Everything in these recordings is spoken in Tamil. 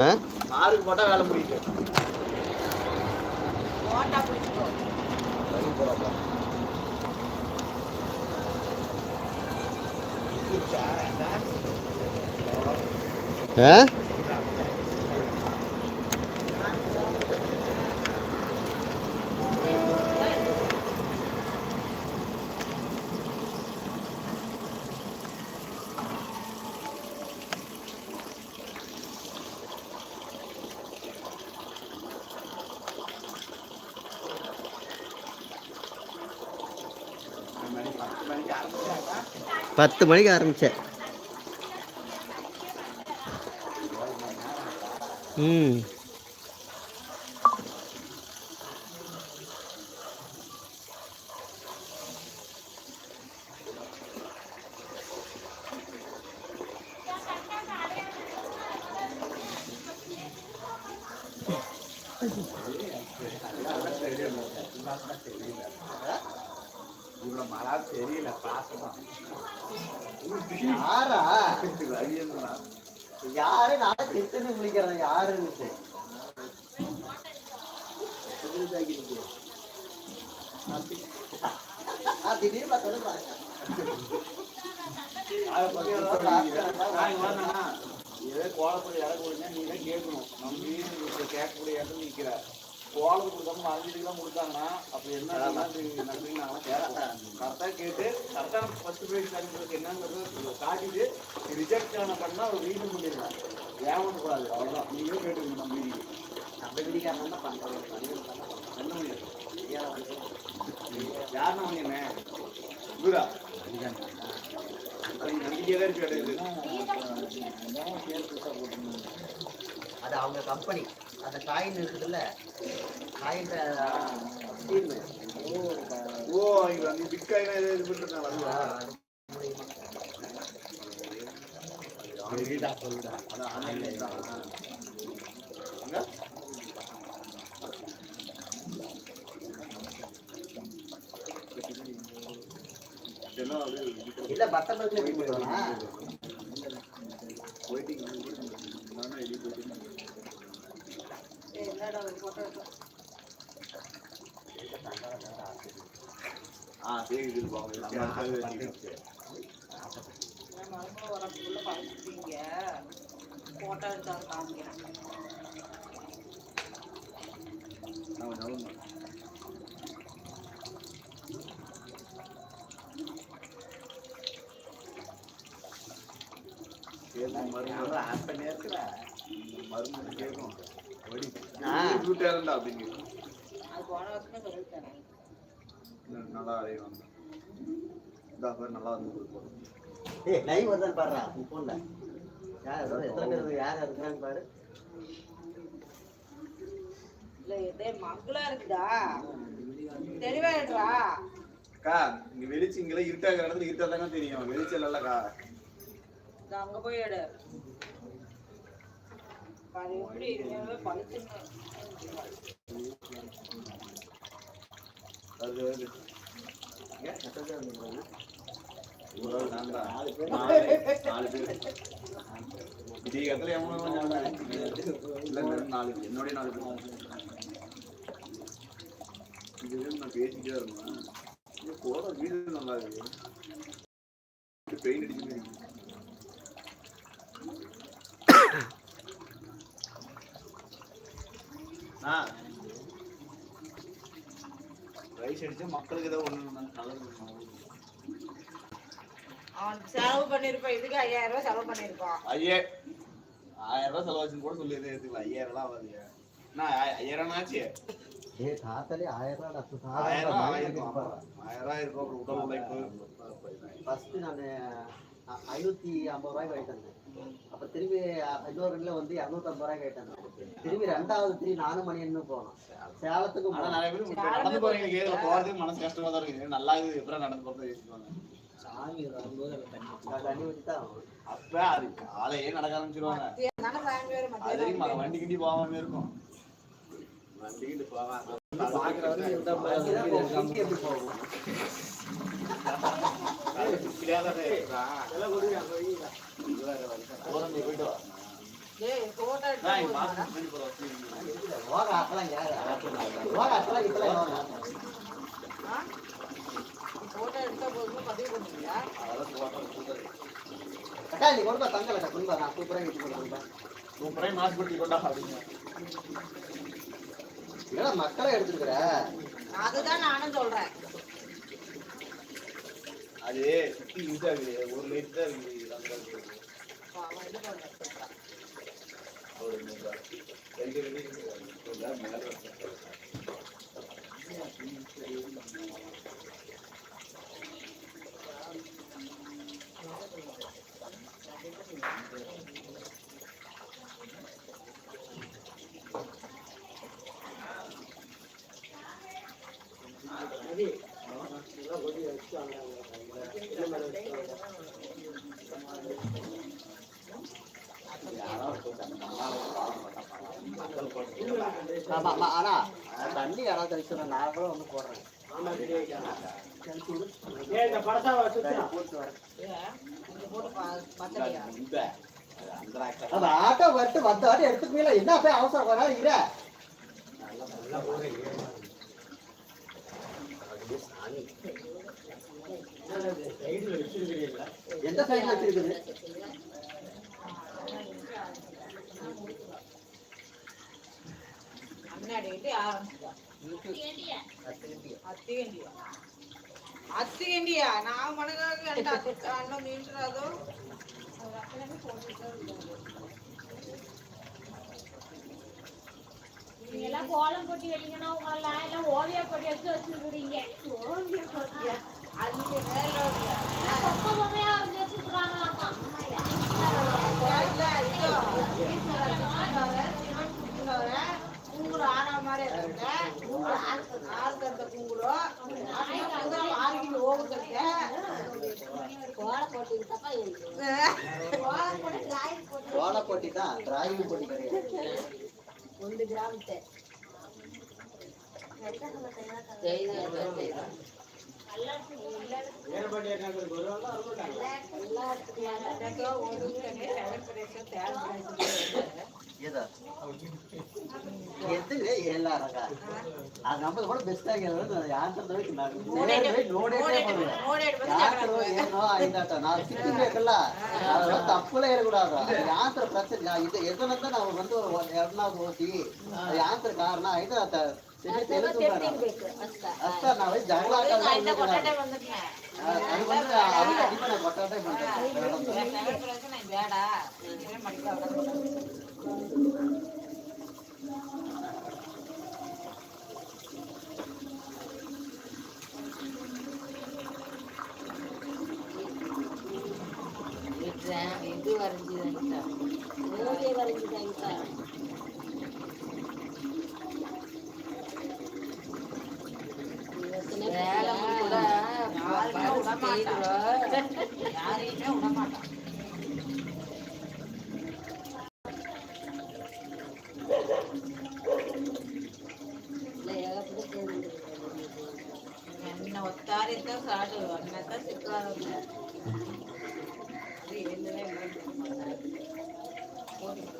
ஆ? மாருக்கு போட்டா வேலை முடியுது. ஆ? பத்து மணிக்கு ஆரம்பிச்சேன் ம். யாரு நான் கிச்சனு குளிக்கிறேன் யாருன்னு திடீர்னு பார்த்தோன்னே பாருங்க. இதே கோலப்படி இறக்க கொடுங்க நீ தான் கேட்கணும். நம்ம வீடு கேட்கக்கூடிய இடத்துல நிற்கிற கோலத்து கொடுக்காம அரைஞ்சிட்டு தான் கொடுத்தாங்கன்னா அப்ப என்ன நன்றி நாங்களாம் கேட்கறோம் கரெக்டாக கேட்டு கரெக்டாக ஃபர்ஸ்ட் பேஜ் அனுப்புறதுக்கு என்னங்கிறது காட்டிட்டு ரிஜெக்ட் ஆன பண்ணா ஒரு ரீசன் பண்ணிடலாம். ஏமாற்றக்கூடாது அவ்வளோதான் நீங்களும் கேட்டுக்கணும் நம்ம வீட்டுக்கு நம்ம வீட்டுக்காரன் தான் பண்றோம். என்ன பண்ணிடுறோம் யாருன்னா பண்ணிடுறேன் இவரா? நம்பிக்கையாக தான் இருக்கு. அது அவங்க கம்பெனி அந்த காயின் இருக்குதுல்ல? காயின் ஓ இங்க வந்து பிட்காயின் இது பண்ணிருக்காங்க அதுவா அதான் ஆன்லைன்ல தான் இல்ல பத்தொன்பதுல போயிடுவானா? போயிட்டு போயிட்டு என்னடா ஒரு போட்டோ எடுத்தோம் ஆ சரி மருமக வரப்புக்குள்ள பழச்சிட்டீங்க போட்டோ எடுத்து அதை காமிக்கிறேன் மருந்து ஆட் பண்ணி இருக்கிற மருந்து கேட்கும் ஆ. டேலண்டா அப்படிங்க. அது போன வருஷமே சொல்லிட்டேன் நல்லா பேர் நல்லா ஏய் லைவ் வருதான்னு பாருடா உன் போன்ல யார் யார் எத்தனை பேர் யார் யார் இருக்கிறான்னு பாரு. மங்களா இருக்குதா தெளிவா எடுறா அக்கா நீ வெளிச்சிங்களே இருட்டாக இடத்துல இருட்டா தாங்க தெரியும். வெளிச்சம் இல்லக்கா அங்க போய் என்னோடய நாலு பேர். இது நான் பேசிட்டே இருந்தேன் இது வீடு நல்லா இருக்கு பெயிண்ட் அடிச்சு இருக்கு ஆ அடிச்சு மக்களுக்கு ஏதோ ஒண்ணு நல்லது செலவு பண்ணிருப்பான் இதுக்கு ஐயாயிரம் ரூபாய் செலவு பண்ணிருப்பான் ஐயே ஆயிரம் ரூபாய் செலவாச்சுன்னு கூட சொல்லி எடுத்துக்கலாம் ஐயாயிரம் ரூபாய் ஆகாது நான் ஐயாயிரம் ஆச்சு? ஏய் தாத்தாலே ஆயிரம் ரூபாய் ஆயிரம். ஆயிரம் ரூபாய் இருக்கும் அப்புறம் உடல் உழைப்பு. ஃபர்ஸ்ட் நான் ஐநூத்தி ஐம்பது ரூபாய்க்கு வாங்கிட்டு வந்தேன். அப்புறம் திரும்பி இன்னொரு ரெண்டுல வந்து இரநூத்தம்பது ரூபாய்க்கு வாங்கிட்டு வந்தேன். திரும்பி ரெண்டாவது திரும்பி நானும் மணி என்ன போனோம். சேலத்துக்கு. நிறைய பேர் நடந்து போறீங்க கேதுல போறதுக்கு மனசு கஷ்டமா தான் இருக்கு நல்லா இருக்குது எப்பறம் நடந்து போறது யோசிப்பாங்க நான் தண்ணி ஊத்தி தான் ஆகணும். அப்ப அது காலையே நடக்க ஆரம்பிச்சிருவாங்க. அது வரைக்கும் மத்தியானம் வண்டி கிண்டி போகாம இருக்கும். வண்டி கிண்டி போவாங்க அதுதான் இப்போ வீட்டுக்கு எப்படி போகும்? போயிட்டு வா ஏய் நான் எடுத்து இங்க போடுறா. ஆக்கலாம் ஆ? நீ நான் சூப்பராக கட்டி கொடுக்குறேன் கொண்டா அப்படிங்க ஏன்னா மக்களை எடுத்துருக்குற அதுதான் நானும் சொல்றேன் அது சுத்தி யூஸ் ஆகுது ஒரு லைட் தான் இருக்குது அந்த அளவுக்கு. அவன் இது பண்றான். ஒரு நூறுபா. ரெண்டு ரெண்டு இருக்குது. கொஞ்சம் மேல வச்சு. யாராவது போட்டாங்க. மக்கள் தண்ணி யாராவது தெளிச்சுனா நான் கூட வந்து போடுறேன். அந்த ஆட்டோ வரட்டு வந்த வாட்டி எடுத்துக்கல என்ன போய் அவசரம்? கொஞ்ச எந்த சைடுல வச்சிருக்குது அண்ணாடிக்கிட்டு ஆரம்பிச்சுட்டா. அத்திகண்டியா அத்திகண்டியா நான் மனதாக அண்ணன் நீண்டுறாதோ நீங்க எல்லாம் கோலம் போட்டி வைங்கன்னா உங்க எல்லாம் ஓவிய போட்டி எடுத்து வச்சிருக்கீங்க ஓவிய? போட்டியா அதுக்கு மேல இல்ல, சொக்க பொம்மையா வந்து வச்சிருக்காங்களாமா குங்குமம் ஆனா மாதிரி ஆள் ஆள் தந்த குங்குமம். அப்புறம் முதல் ஆளுக்கு ஓவுக்கட்டை. கோல போட்டி தான் டிராயிங் போட்டி கிடையாது எனக்கு ஒரு தண்ணி ಎದ್ದಿದೆ ಎಲ್ಲ ರಗ ಆ ನಂಬರ್ ಕೂಡ ಬೆಸ್ಟ್ ಆಗಿರೋದು ಆನ್ಸರ್ ತೋರಿಸಿ ನೋಡೇ ಯಾರು ಏನೋ ಇದಾಟ ನಾವು ಸಿಕ್ಕಬೇಕಲ್ಲ ತಪ್ಪುಲೇ ಇರಕೂಡಾದು ಯಾಂತ್ರ ಪ್ರಶ್ನೆ ಇದು ಎದನಂತ ನಾವು ಬಂದು ಎರಡನಾಗ ಹೋಗ್ತೀವಿ ಯಾಂತ್ರ ಕಾರಣ ಇದು ಅಷ್ಟ ನಾವೇ ಜಗಳ ಅದು ಬಂದು ಕೊಟ್ಟಾಟೆ ಮಾಡ್ತಾರೆ இது வரைஞ்சி தாங்கிட்டா ஓவியம் வரைஞ்சி யாரையுமே விடமாட்டான்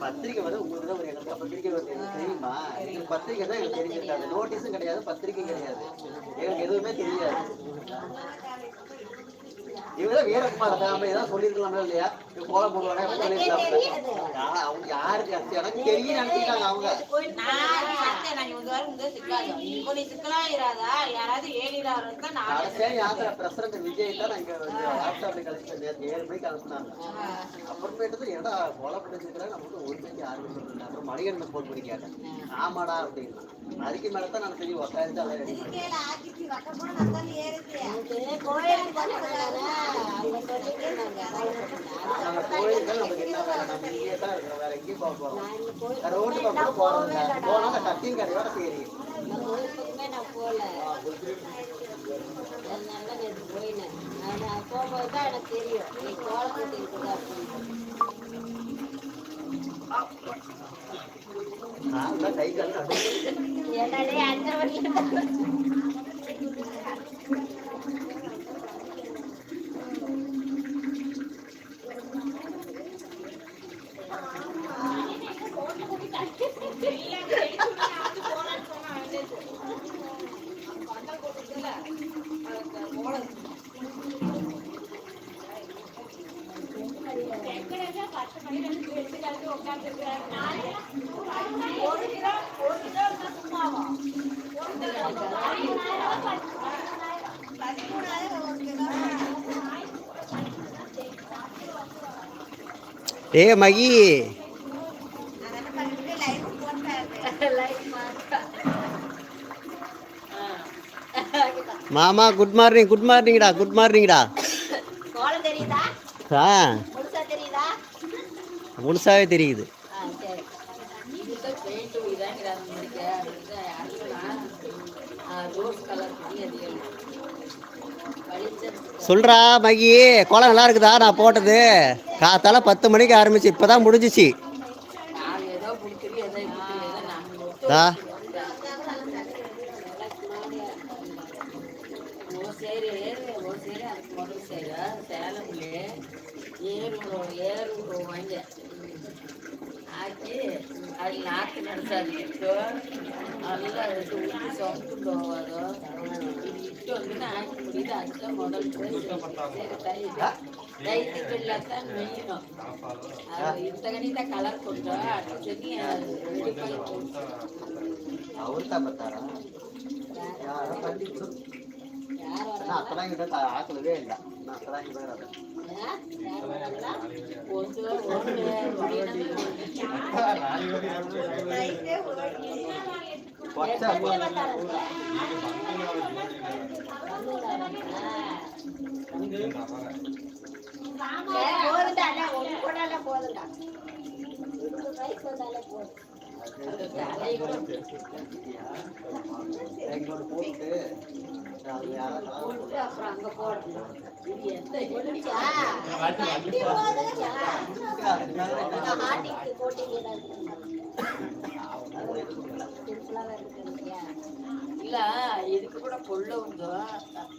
பத்திரிக்கை வந்து உங்களுக்கு தான் ஒரு எங்களுக்கு பத்திரிக்கை வந்து எனக்கு தெரியுமா? எங்களுக்கு பத்திரிக்கை தான் எனக்கு தெரிஞ்சிருக்காது. நோட்டீஸும் கிடையாது. பத்திரிக்கை கிடையாது. எங்களுக்கு எதுவுமே தெரியாது. இவங்க வீரகுமார் நம்ம ஏதாவது சொல்லியிருக்கலாமா இல்லையா? கோலம் போடுவாங்க அவங்க யாருக்கு அது எனக்கு தெரியும் நினைச்சிட்டாங்க அவங்க. பிரசிடண்ட் விஜய் தான் நாங்க லேப்டாப்ல கழிச்சு ஏழு மணிக்கு அனுப்புனாங்க. அப்புறமேட்டு ஏடா கொலை பண்ணிருக்கிறேன் நமக்கு ஒரு மணிக்கு ஆறு சொல்றேன் அப்புறம் மணிகண்டன் போன் பண்ணி கேட்டேன். ஆமாடா அப்படின்னா. அதுக்கு மேல தான் நான் தெரியும். உட்காந்து ரோட்டு பக்கம் போனா அந்த கடையோட சரி எனக்கு தெரியும் நீ கோலம் அப்படின்னு என்னடே அஞ்சரை வருஷம் எல்லாம் வெடிச்சு விட்டு நான் வந்து போலான்னு சொன்னேன் வந்துச்சு. பந்தல் போட்டுருக்குல்ல, அதுக்கு கோலம் வெங்கடேஷா பத்து மணில இருந்து வெட்டி கழிச்சு உட்கார்ந்துருக்காரு. நாளைக்கு ஒரு கிலோ ஒரு கிலோ இருந்தா சும்மாவா ஒரு கிலோ பதிமூணாயிரம் ஒரு கிலோ ஏ மகி. மாமா குட் மார்னிங் குட் மார்னிங்டா குட் மார்னிங்டா ஆ முழுசா தெரியுதா முழுசாவே தெரியுது ஆ சரி இதுதான் பெயிண்ட் இதாங்கிறாங்க முடிக்க அடுத்தலாம் ரோஸ் கலர் துணி அது வெளிச்சம் சொல்றா மகி குளம் நல்லா இருக்குதா? நான் போட்டது. காத்தால பத்து மணிக்கு ஆரம்பிச்சு இப்பதான் முடிஞ்சிச்சு நான் ஏதோ பிடிச்சிருக்கு ஏதோ இப்படி ஏதோ நம்ம தா ஓ சரி ஓ சரி அதுக்கு முதல் சரி சேலம்ல ஏறு ஏறு வாங்க ஆக்கி அது நாற்று நடத்தாது இப்போ நல்லா எடுத்து ஊற்றி சொம்புண்டு போவாதோ இது இட்டு வந்து ஆக்கி முடியுது அதுதான் முதல் சரி தை தைத்துக்கு இல்லாதான் மெய்யணும் அது இந்த கணித அப்பதான் ஆக்கலவே இல்லை நான் அப்பதான் போதுண்டா ஒன்று கூட போதுண்டா இல்ல இதுக்கு கூட கொள்ள உண்டோ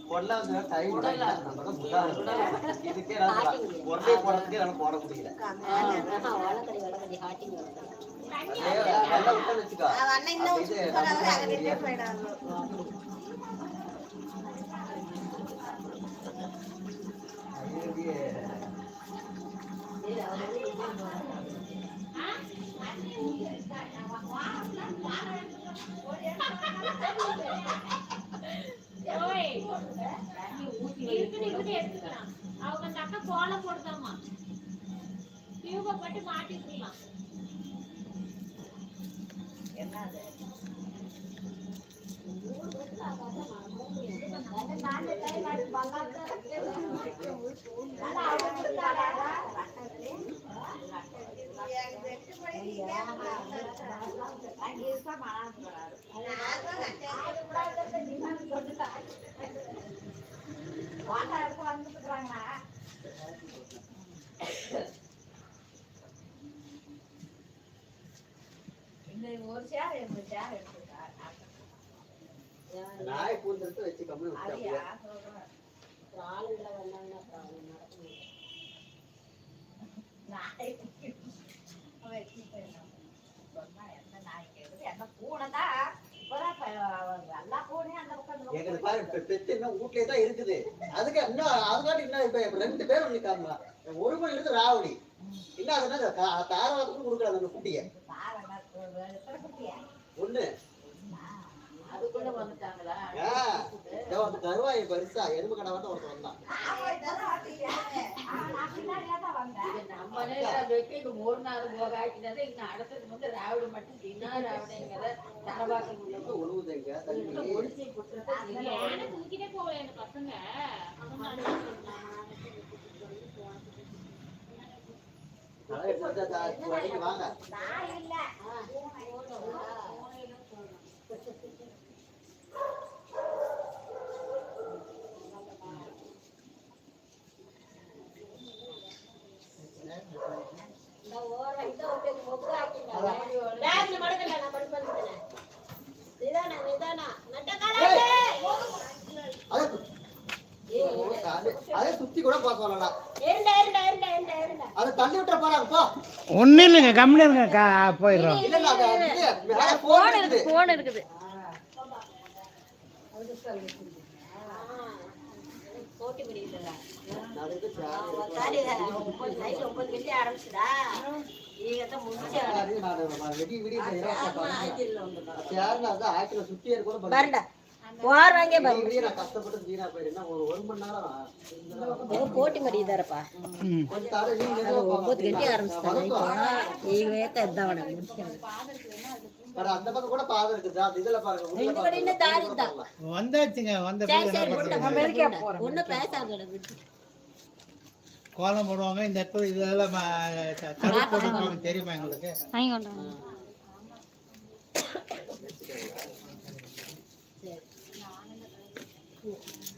கொள்ள வந்து டைம் நம்ம தான் முன்னாடி இதுக்கே நான் ஒரே போடுறதுக்கே நான் போட முடியல அவங்க அந்த அக்கா விட்டு போடுதாமா அண்ணன் பட்டு மாட்டிக்கலாம் சூப்பரா நம்ம அகட்டிட்டே போயிடாங்க ஐயோ, ஓய், இருக்குன்னு இருக்குன்னு எடுத்துக்கலாம். அவங்க அந்த அக்கா கோலம் போடுதாம்மா. டியூபை போட்டு மாட்டிக்கலாம் நாய் பூந்தெடுத்து வச்சு. எங்களுக்கு பாரு பெத்து இன்னும் வீட்லயே தான் இருக்குது அதுக்கு இன்னும் அதுக்காட்டி இன்னும் இப்ப ரெண்டு பேரும் நிக்காம ஒரு மணி இருந்து ராவடி இன்னும் அது என்ன தா- தாராளத்துக்கு கொடுக்குறாங்க அந்த குட்டிய அந்த கருவாய் பெருசா எறும்பு கடை வந்து ஒருத்தர் வந்தான். ஒரு நாள் போக ஆக்கினது அடுத்தது வந்து ராவிட மட்டும் தின்னா ராவிடங்கிற தரவாக்க ஒழுகுதுங்க போகல பசங்க. வடிக்கு வாங்க பேக்ல மடக்கல நான் படுத்து வந்துட்டேன் நிதானா நிதானா அதை ஓ, காலு. அதை சுத்தி கூட ஏண்டா ஏண்டா அதை தள்ளி விட்டுற போறாங்க போ ஒன்றும் இல்லைங்க கம்முன்னு இருங்க போயிடுறோம் இல்ல இல்ல போன் இருக்குது போன் இருக்குது ஆயிரத்துல சுத்தி கூட ஓடுறாங்க போட்டி மடியுதாரப்பா ஒன்பது கட்டி ஆரம்பிச்சிட்டாங்க. வந்தாச்சுங்க வந்த கோலம் போடுவாங்க இந்த இடத்துல இதெல்லாம் தெரியுமா எங்களுக்கு?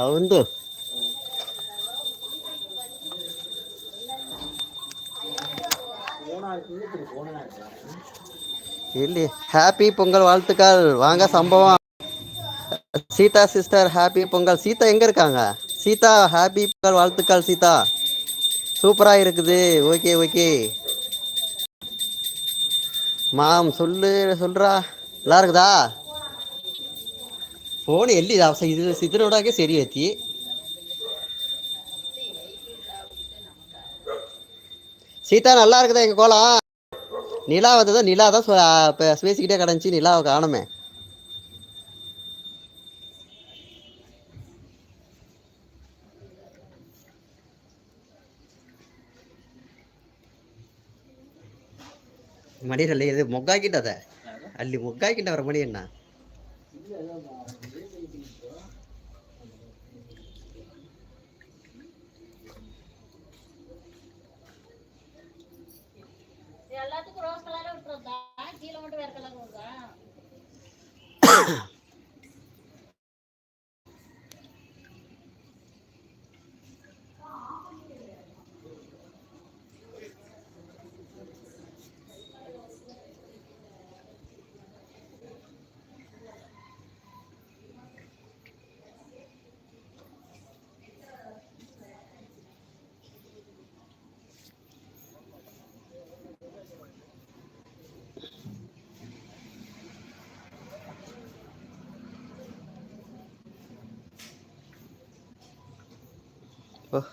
అవును இல்லை ஹாப்பி பொங்கல் வாழ்த்துக்கள் வாங்க சம்பவம் சீதா சிஸ்டர் ஹாப்பி பொங்கல் சீதா எங்க இருக்காங்க சீதா ஹாப்பி பொங்கல் வாழ்த்துக்கள் சீதா சூப்பரா இருக்குது ஓகே ஓகே மாம் சொல்லு சொல்றா நல்லா இருக்குதா ഫോൺ இது ഇത് சரி ശരിയെത്തി சீதா நல்லா இருக்குதா எங்கள் கோலம் நிலா வந்ததும் நிலா தான் பேசிக்கிட்டே கிடந்துச்சு. நிலாவை காணுமே. மணி இல்லை இது மொக்காக்கிட்டத அள்ளி மொக்காக்கிட்ட வர மணி என்ன? ಬೇರೆ ಕಲಗ ಹೋಗ 啊